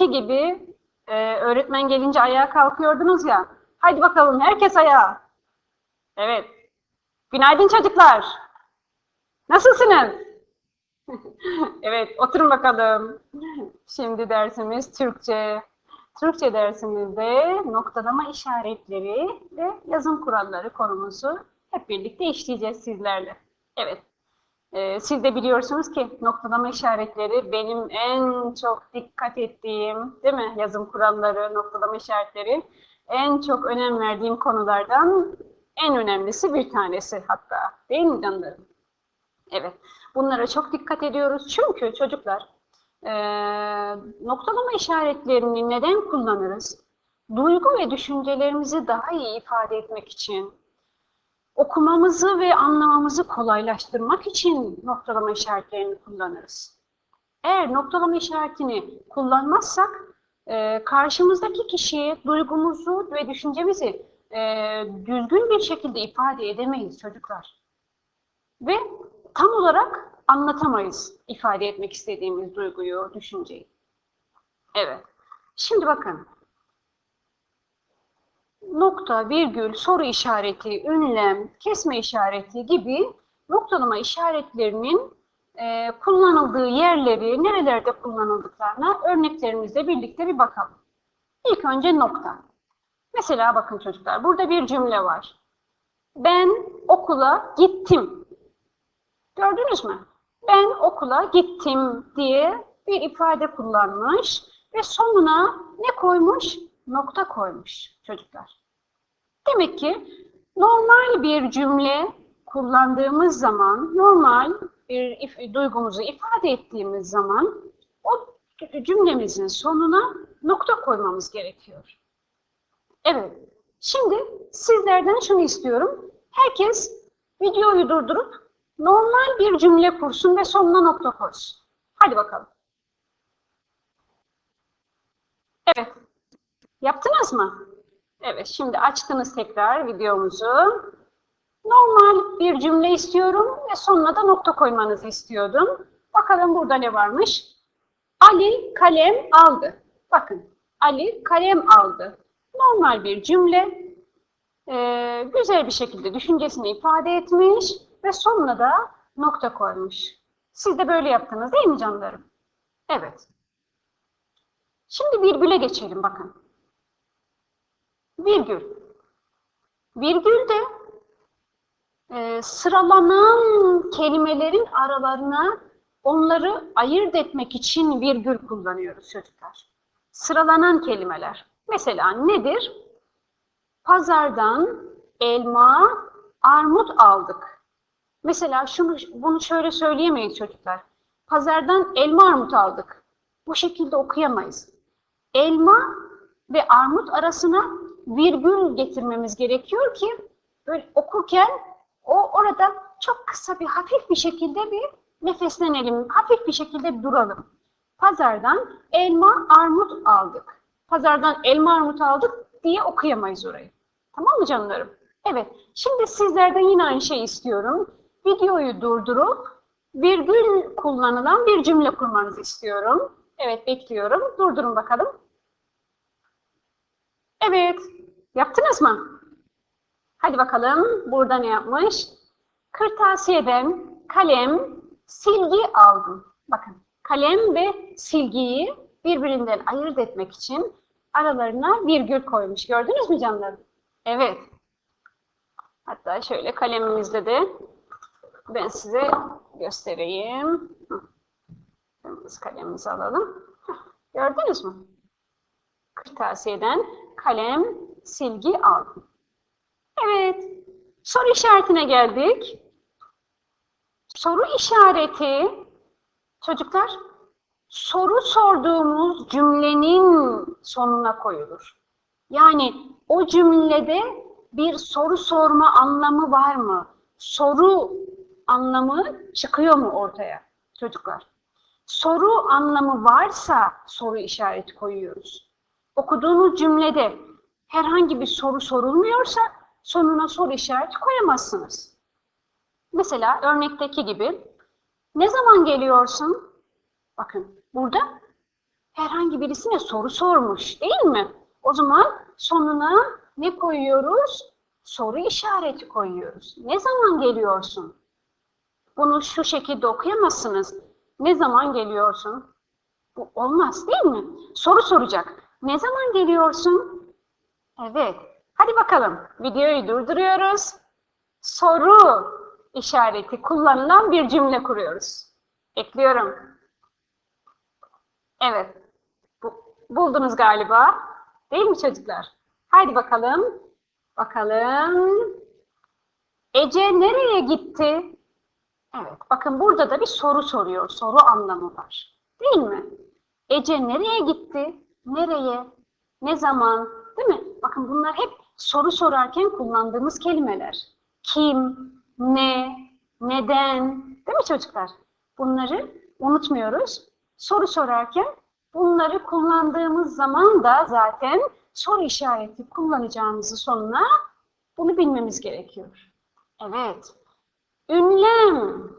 sınıfımızdaki gibi e, öğretmen gelince ayağa kalkıyordunuz ya. Haydi bakalım herkes ayağa. Evet. Günaydın çocuklar. Nasılsınız? evet, oturun bakalım. Şimdi dersimiz Türkçe. Türkçe dersimizde noktalama işaretleri ve yazım kuralları konumuzu hep birlikte işleyeceğiz sizlerle. Evet. Ee, siz de biliyorsunuz ki noktalama işaretleri benim en çok dikkat ettiğim, değil mi? Yazım kuralları, noktalama işaretleri en çok önem verdiğim konulardan en önemlisi bir tanesi hatta. Değil mi canlarım? Evet. Bunlara çok dikkat ediyoruz. Çünkü çocuklar e, noktalama işaretlerini neden kullanırız? Duygu ve düşüncelerimizi daha iyi ifade etmek için, okumamızı ve anlamamızı kolaylaştırmak için noktalama işaretlerini kullanırız. Eğer noktalama işaretini kullanmazsak e, karşımızdaki kişiye duygumuzu ve düşüncemizi e, düzgün bir şekilde ifade edemeyiz çocuklar. Ve tam olarak anlatamayız ifade etmek istediğimiz duyguyu, düşünceyi. Evet. Şimdi bakın. Nokta, virgül, soru işareti, ünlem, kesme işareti gibi noktalama işaretlerinin e, kullanıldığı yerleri, nerelerde kullanıldıklarına örneklerimizle birlikte bir bakalım. İlk önce nokta. Mesela bakın çocuklar, burada bir cümle var. Ben okula gittim. Gördünüz mü? Ben okula gittim diye bir ifade kullanmış ve sonuna ne koymuş? Nokta koymuş çocuklar. Demek ki normal bir cümle kullandığımız zaman, normal bir if duygumuzu ifade ettiğimiz zaman o cümlemizin sonuna nokta koymamız gerekiyor. Evet, şimdi sizlerden şunu istiyorum. Herkes videoyu durdurup normal bir cümle kursun ve sonuna nokta koysun. Hadi bakalım. Evet. Yaptınız mı? Evet, şimdi açtınız tekrar videomuzu. Normal bir cümle istiyorum ve sonuna da nokta koymanızı istiyordum. Bakalım burada ne varmış? Ali kalem aldı. Bakın, Ali kalem aldı. Normal bir cümle. Ee, güzel bir şekilde düşüncesini ifade etmiş ve sonuna da nokta koymuş. Siz de böyle yaptınız değil mi canlarım? Evet. Şimdi virgüle geçelim bakın. Virgül. Virgül de e, sıralanan kelimelerin aralarına onları ayırt etmek için virgül kullanıyoruz çocuklar. Sıralanan kelimeler. Mesela nedir? Pazardan elma, armut aldık. Mesela şunu bunu şöyle söyleyemeyiz çocuklar. Pazardan elma armut aldık. Bu şekilde okuyamayız. Elma ve armut arasına virgül getirmemiz gerekiyor ki böyle okurken o orada çok kısa bir hafif bir şekilde bir nefeslenelim, hafif bir şekilde duralım. Pazardan elma armut aldık. Pazardan elma armut aldık diye okuyamayız orayı. Tamam mı canlarım? Evet. Şimdi sizlerden yine aynı şeyi istiyorum. Videoyu durdurup virgül kullanılan bir cümle kurmanızı istiyorum. Evet bekliyorum. Durdurun bakalım. Evet. Yaptınız mı? Hadi bakalım. Burada ne yapmış? Kırtasiyeden kalem, silgi aldım. Bakın kalem ve silgiyi birbirinden ayırt etmek için aralarına virgül koymuş. Gördünüz mü canlarım? Evet. Hatta şöyle kalemimizde de ben size göstereyim. Kırmızı kalemimizi alalım. Gördünüz mü? Kırtasiyeden kalem, silgi aldım. Evet. Soru işaretine geldik. Soru işareti çocuklar soru sorduğumuz cümlenin sonuna koyulur. Yani o cümlede bir soru sorma anlamı var mı? Soru anlamı çıkıyor mu ortaya çocuklar? Soru anlamı varsa soru işareti koyuyoruz. Okuduğunuz cümlede herhangi bir soru sorulmuyorsa sonuna soru işareti koyamazsınız. Mesela örnekteki gibi ne zaman geliyorsun? Bakın burada herhangi birisine soru sormuş değil mi? O zaman sonuna ne koyuyoruz? Soru işareti koyuyoruz. Ne zaman geliyorsun? Bunu şu şekilde okuyamazsınız. Ne zaman geliyorsun? Bu olmaz değil mi? Soru soracak. Ne zaman geliyorsun? Evet. Hadi bakalım. Videoyu durduruyoruz. Soru işareti kullanılan bir cümle kuruyoruz. Ekliyorum. Evet. Bu, buldunuz galiba. Değil mi çocuklar? Haydi bakalım. Bakalım. Ece nereye gitti? Evet. Bakın burada da bir soru soruyor. Soru anlamı var. Değil mi? Ece nereye gitti? Nereye? Ne zaman? Değil mi? Bakın bunlar hep soru sorarken kullandığımız kelimeler. Kim, ne, neden? Değil mi çocuklar? Bunları unutmuyoruz. Soru sorarken bunları kullandığımız zaman da zaten soru işareti kullanacağımızı sonuna bunu bilmemiz gerekiyor. Evet. Ünlem.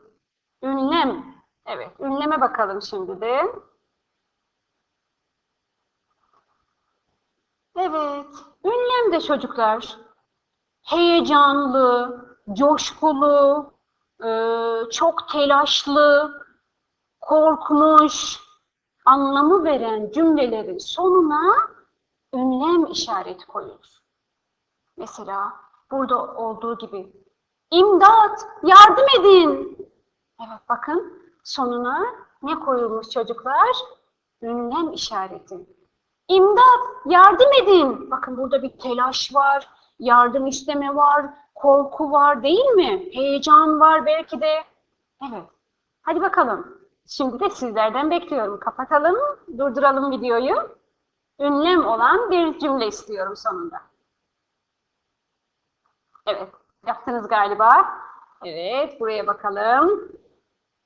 Ünlem. Evet, ünleme bakalım şimdi de. Evet, ünlem de çocuklar heyecanlı, coşkulu, e, çok telaşlı, korkmuş anlamı veren cümlelerin sonuna ünlem işareti koyuyoruz. Mesela burada olduğu gibi İmdat, yardım edin. Evet bakın sonuna ne koyulmuş çocuklar? Ünlem işareti. İmdat, yardım edin. Bakın burada bir telaş var, yardım isteme var, korku var değil mi? Heyecan var belki de. Evet. Hadi bakalım. Şimdi de sizlerden bekliyorum. Kapatalım, durduralım videoyu. Ünlem olan bir cümle istiyorum sonunda. Evet. Yaptınız galiba. Evet, buraya bakalım.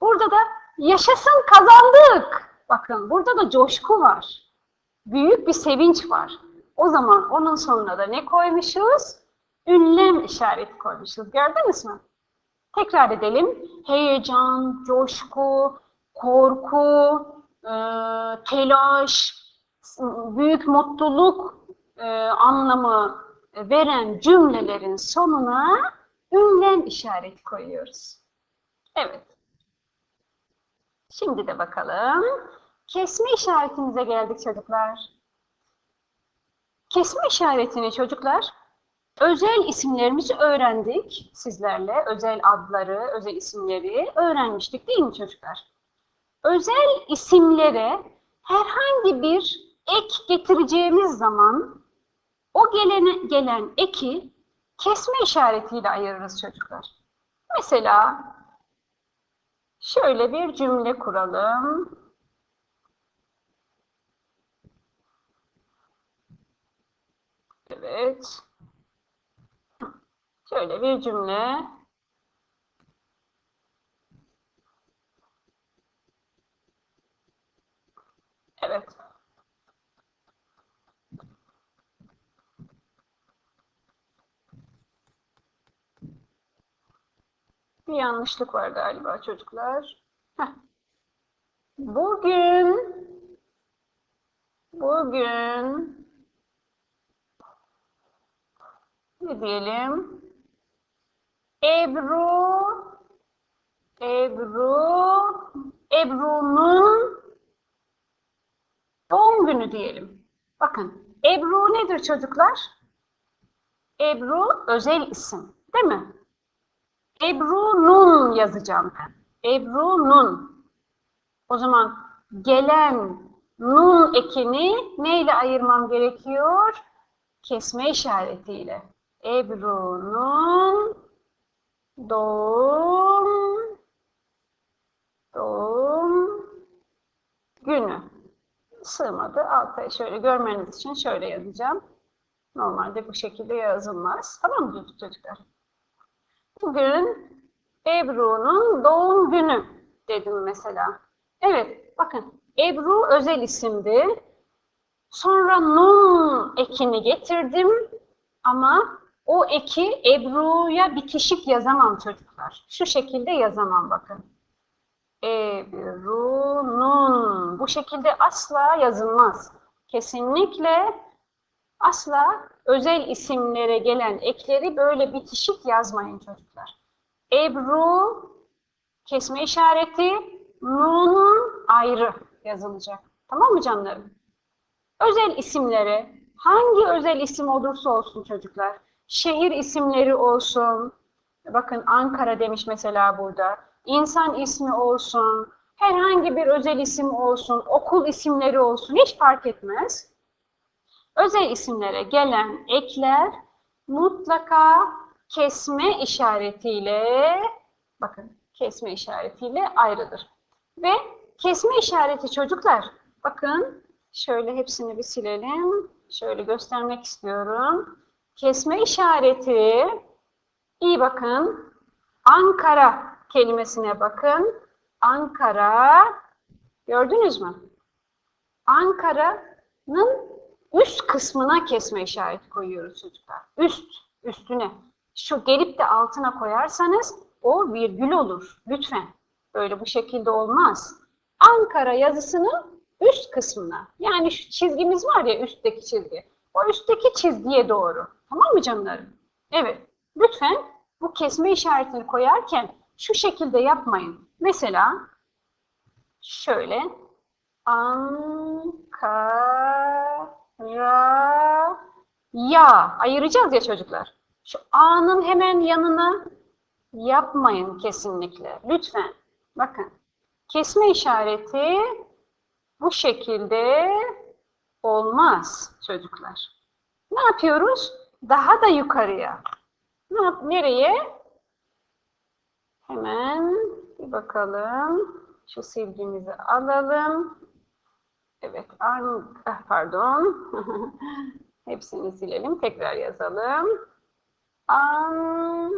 Burada da yaşasın kazandık. Bakın burada da coşku var. Büyük bir sevinç var. O zaman onun sonuna da ne koymuşuz? Ünlem işareti koymuşuz. Gördünüz mü? Tekrar edelim. Heyecan, coşku, korku, e, telaş, büyük mutluluk e, anlamı veren cümlelerin sonuna ünlem işareti koyuyoruz. Evet. Şimdi de bakalım. Kesme işaretimize geldik çocuklar. Kesme işaretini çocuklar özel isimlerimizi öğrendik sizlerle. Özel adları, özel isimleri öğrenmiştik değil mi çocuklar? Özel isimlere herhangi bir ek getireceğimiz zaman o gelene, gelen eki kesme işaretiyle ayırırız çocuklar. Mesela şöyle bir cümle kuralım. Evet. Şöyle bir cümle. Evet. Bir yanlışlık var galiba çocuklar. Heh. Bugün bugün ne diyelim? Ebru Ebru Ebru'nun doğum günü diyelim. Bakın Ebru nedir çocuklar? Ebru özel isim değil mi? Ebru'nun yazacağım ben. Ebru'nun. O zaman gelen nun ekini neyle ayırmam gerekiyor? Kesme işaretiyle. Ebru'nun doğum doğum günü. Sığmadı. Alta şöyle görmeniz için şöyle yazacağım. Normalde bu şekilde yazılmaz. Tamam mı çocuklar? Bugün Ebru'nun doğum günü dedim mesela. Evet, bakın Ebru özel isimdi. Sonra nun ekini getirdim ama o eki Ebru'ya bitişik yazamam çocuklar. Şu şekilde yazamam bakın. Ebru'nun bu şekilde asla yazılmaz. Kesinlikle asla özel isimlere gelen ekleri böyle bitişik yazmayın çocuklar. Ebru kesme işareti nunun ayrı yazılacak. Tamam mı canlarım? Özel isimlere hangi özel isim olursa olsun çocuklar, şehir isimleri olsun, bakın Ankara demiş mesela burada, insan ismi olsun, herhangi bir özel isim olsun, okul isimleri olsun hiç fark etmez. Özel isimlere gelen ekler mutlaka kesme işaretiyle, bakın kesme işaretiyle ayrıdır. Ve kesme işareti çocuklar, bakın şöyle hepsini bir silelim. Şöyle göstermek istiyorum. Kesme işareti, iyi bakın, Ankara kelimesine bakın. Ankara, gördünüz mü? Ankara'nın üst kısmına kesme işareti koyuyoruz çocuklar. Üst, üstüne. Şu gelip de altına koyarsanız o virgül olur. Lütfen. Böyle bu şekilde olmaz. Ankara yazısını üst kısmına. Yani şu çizgimiz var ya üstteki çizgi. O üstteki çizgiye doğru. Tamam mı canlarım? Evet. Lütfen bu kesme işaretini koyarken şu şekilde yapmayın. Mesela şöyle Ankara ya ayıracağız ya çocuklar. Şu A'nın hemen yanına yapmayın kesinlikle. Lütfen. Bakın. Kesme işareti bu şekilde olmaz çocuklar. Ne yapıyoruz? Daha da yukarıya. Nereye? Hemen bir bakalım. Şu silgimizi alalım. Evet, an, ah, pardon. Hepsini silelim, tekrar yazalım. Ankara.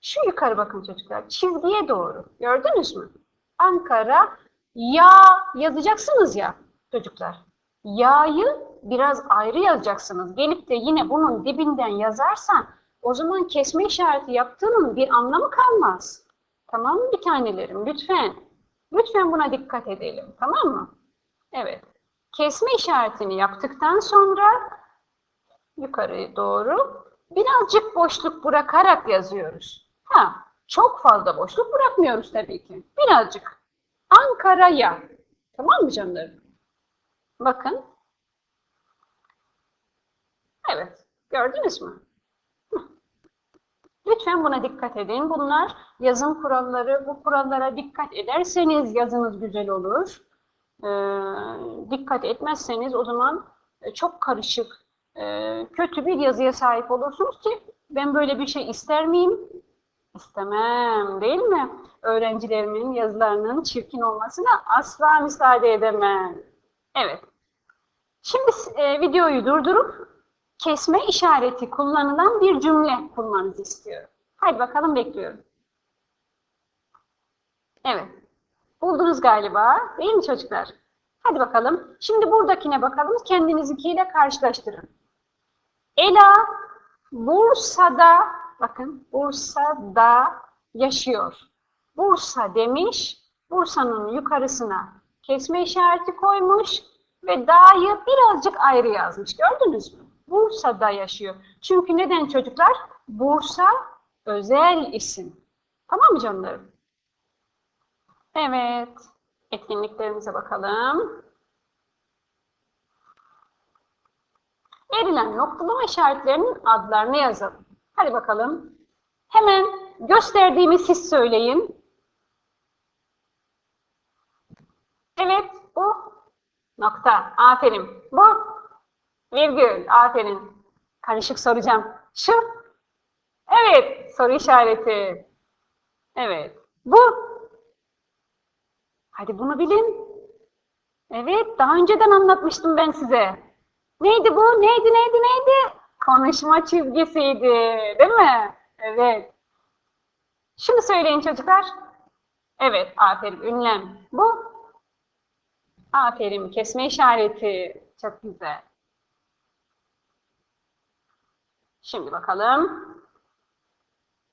Şu yukarı bakın çocuklar, çizgiye doğru. Gördünüz mü? Ankara. Ya yazacaksınız ya çocuklar. Ya'yı biraz ayrı yazacaksınız. Gelip de yine bunun dibinden yazarsan o zaman kesme işareti yaptığının bir anlamı kalmaz. Tamam mı bir tanelerim? Lütfen. Lütfen buna dikkat edelim. Tamam mı? Evet. Kesme işaretini yaptıktan sonra yukarı doğru birazcık boşluk bırakarak yazıyoruz. Ha, çok fazla boşluk bırakmıyoruz tabii ki. Birazcık. Ankara'ya. Tamam mı canlarım? Bakın. Evet. Gördünüz mü? Lütfen buna dikkat edin. Bunlar yazım kuralları. Bu kurallara dikkat ederseniz yazınız güzel olur. Ee, dikkat etmezseniz o zaman e, çok karışık, e, kötü bir yazıya sahip olursunuz ki ben böyle bir şey ister miyim? İstemem değil mi? Öğrencilerimin yazılarının çirkin olmasına asla müsaade edemem. Evet. Şimdi e, videoyu durdurup kesme işareti kullanılan bir cümle kurmanızı istiyorum. Haydi bakalım bekliyorum. Evet. Buldunuz galiba. Değil mi çocuklar? Hadi bakalım. Şimdi buradakine bakalım. Kendinizinkiyle karşılaştırın. Ela Bursa'da bakın Bursa'da yaşıyor. Bursa demiş. Bursa'nın yukarısına kesme işareti koymuş ve da'yı birazcık ayrı yazmış. Gördünüz mü? Bursa'da yaşıyor. Çünkü neden çocuklar? Bursa özel isim. Tamam mı canlarım? Evet. Etkinliklerimize bakalım. Verilen noktalama işaretlerinin adlarını yazalım. Hadi bakalım. Hemen gösterdiğimi siz söyleyin. Evet, bu nokta. Aferin. Bu virgül. Aferin. Karışık soracağım. Şu. Evet, soru işareti. Evet. Bu. Hadi bunu bilin. Evet, daha önceden anlatmıştım ben size. Neydi bu? Neydi, neydi, neydi? Konuşma çizgisiydi, değil mi? Evet. Şimdi söyleyin çocuklar. Evet, aferin, ünlem. Bu? Aferin, kesme işareti. Çok güzel. Şimdi bakalım.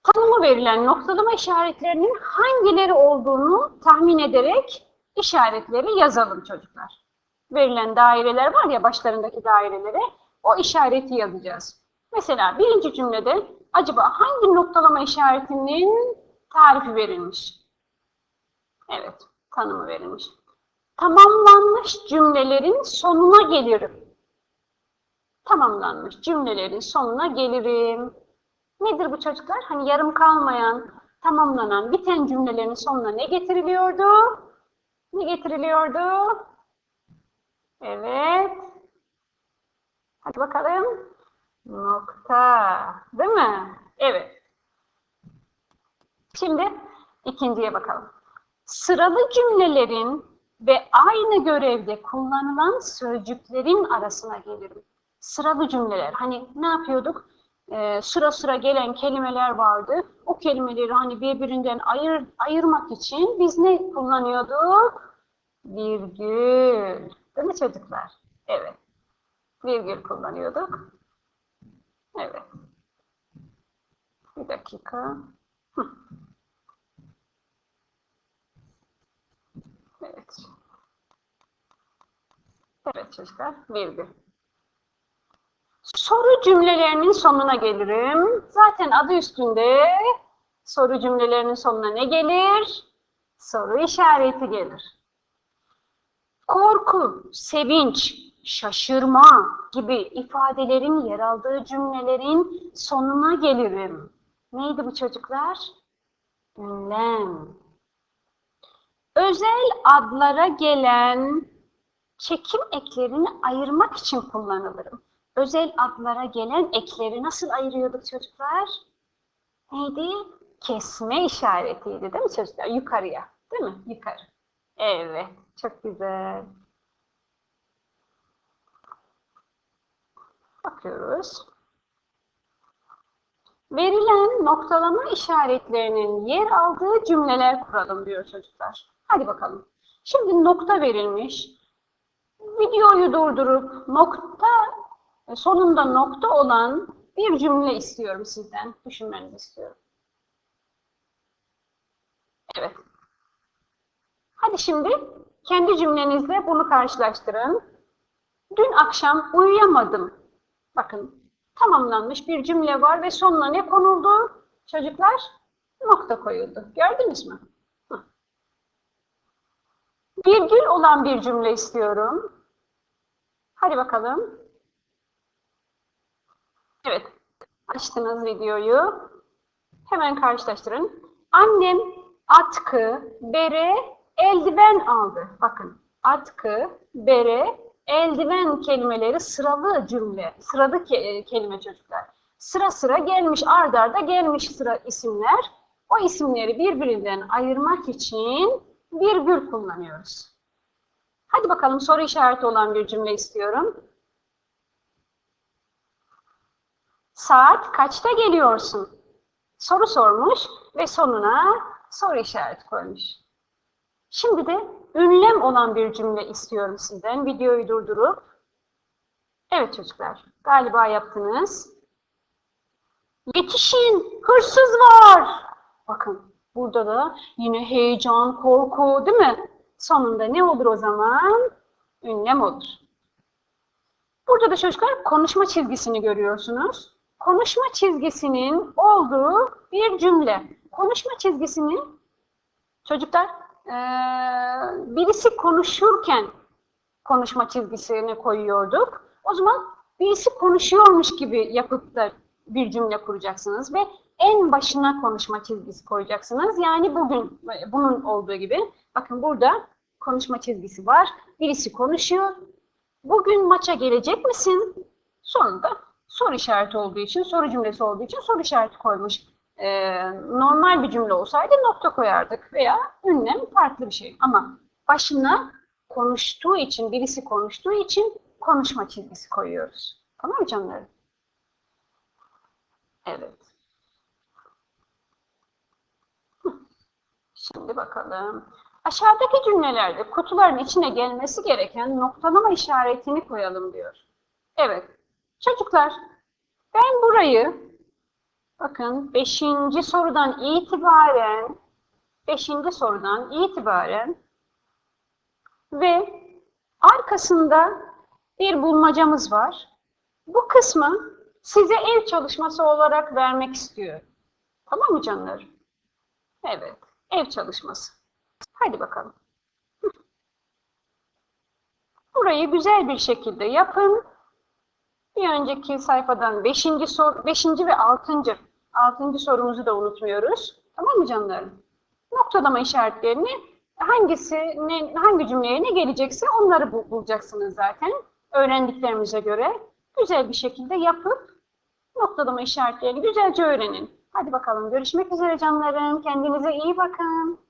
Tanımı verilen noktalama işaretlerinin hangileri olduğunu tahmin ederek işaretleri yazalım çocuklar. Verilen daireler var ya başlarındaki dairelere o işareti yazacağız. Mesela birinci cümlede acaba hangi noktalama işaretinin tarifi verilmiş? Evet, tanımı verilmiş. Tamamlanmış cümlelerin sonuna gelirim. Tamamlanmış cümlelerin sonuna gelirim. Nedir bu çocuklar? Hani yarım kalmayan, tamamlanan, biten cümlelerin sonuna ne getiriliyordu? Ne getiriliyordu? Evet. Hadi bakalım. Nokta. Değil mi? Evet. Şimdi ikinciye bakalım. Sıralı cümlelerin ve aynı görevde kullanılan sözcüklerin arasına gelirim. Sıralı cümleler. Hani ne yapıyorduk? Ee, sıra sıra gelen kelimeler vardı. O kelimeleri hani birbirinden ayır, ayırmak için biz ne kullanıyorduk? Virgül. Değil mi çocuklar? Evet. Virgül kullanıyorduk. Evet. Bir dakika. Hı. Evet. Evet çocuklar, virgül. Soru cümlelerinin sonuna gelirim. Zaten adı üstünde soru cümlelerinin sonuna ne gelir? Soru işareti gelir. Korku, sevinç, şaşırma gibi ifadelerin yer aldığı cümlelerin sonuna gelirim. Neydi bu çocuklar? Ünlem. Özel adlara gelen çekim eklerini ayırmak için kullanılırım. Özel adlara gelen ekleri nasıl ayırıyorduk çocuklar? Neydi? Kesme işaretiydi değil mi çocuklar? Yukarıya. Değil mi? Yukarı. Evet. Çok güzel. Bakıyoruz. Verilen noktalama işaretlerinin yer aldığı cümleler kuralım diyor çocuklar. Hadi bakalım. Şimdi nokta verilmiş. Videoyu durdurup nokta sonunda nokta olan bir cümle istiyorum sizden. Düşünmenizi istiyorum. Evet. Hadi şimdi kendi cümlenizle bunu karşılaştırın. Dün akşam uyuyamadım. Bakın tamamlanmış bir cümle var ve sonuna ne konuldu? Çocuklar nokta koyuldu. Gördünüz mü? Virgül olan bir cümle istiyorum. Hadi bakalım. Evet. Açtınız videoyu. Hemen karşılaştırın. Annem atkı, bere, eldiven aldı. Bakın atkı, bere, eldiven kelimeleri sıralı cümle, sıralı ke e, kelime çocuklar. Sıra sıra gelmiş, ard arda gelmiş sıra isimler. O isimleri birbirinden ayırmak için virgül kullanıyoruz. Hadi bakalım soru işareti olan bir cümle istiyorum. Saat kaçta geliyorsun? Soru sormuş ve sonuna soru işareti koymuş. Şimdi de ünlem olan bir cümle istiyorum sizden. Videoyu durdurup. Evet çocuklar, galiba yaptınız. Yetişin, hırsız var. Bakın burada da yine heyecan, korku değil mi? Sonunda ne olur o zaman? Ünlem olur. Burada da çocuklar konuşma çizgisini görüyorsunuz. Konuşma çizgisinin olduğu bir cümle. Konuşma çizgisini çocuklar ee, birisi konuşurken konuşma çizgisini koyuyorduk. O zaman birisi konuşuyormuş gibi yapıp da bir cümle kuracaksınız ve en başına konuşma çizgisi koyacaksınız. Yani bugün bunun olduğu gibi. Bakın burada konuşma çizgisi var. Birisi konuşuyor. Bugün maça gelecek misin? Sonunda soru işareti olduğu için, soru cümlesi olduğu için soru işareti koymuş. Ee, normal bir cümle olsaydı nokta koyardık veya ünlem farklı bir şey. Ama başına konuştuğu için, birisi konuştuğu için konuşma çizgisi koyuyoruz. Tamam mı canlarım? Evet. Şimdi bakalım. Aşağıdaki cümlelerde kutuların içine gelmesi gereken noktalama işaretini koyalım diyor. Evet. Çocuklar, ben burayı Bakın 5. sorudan itibaren 5. sorudan itibaren ve arkasında bir bulmacamız var. Bu kısmı size ev çalışması olarak vermek istiyor. Tamam mı canlarım? Evet, ev çalışması. Hadi bakalım. Burayı güzel bir şekilde yapın. Bir önceki sayfadan 5. sor 5. ve 6. 6. sorumuzu da unutmuyoruz. Tamam mı canlarım? Noktalama işaretlerini hangisi ne, hangi cümleye ne gelecekse onları bu- bulacaksınız zaten. Öğrendiklerimize göre güzel bir şekilde yapıp noktalama işaretlerini güzelce öğrenin. Hadi bakalım görüşmek üzere canlarım. Kendinize iyi bakın.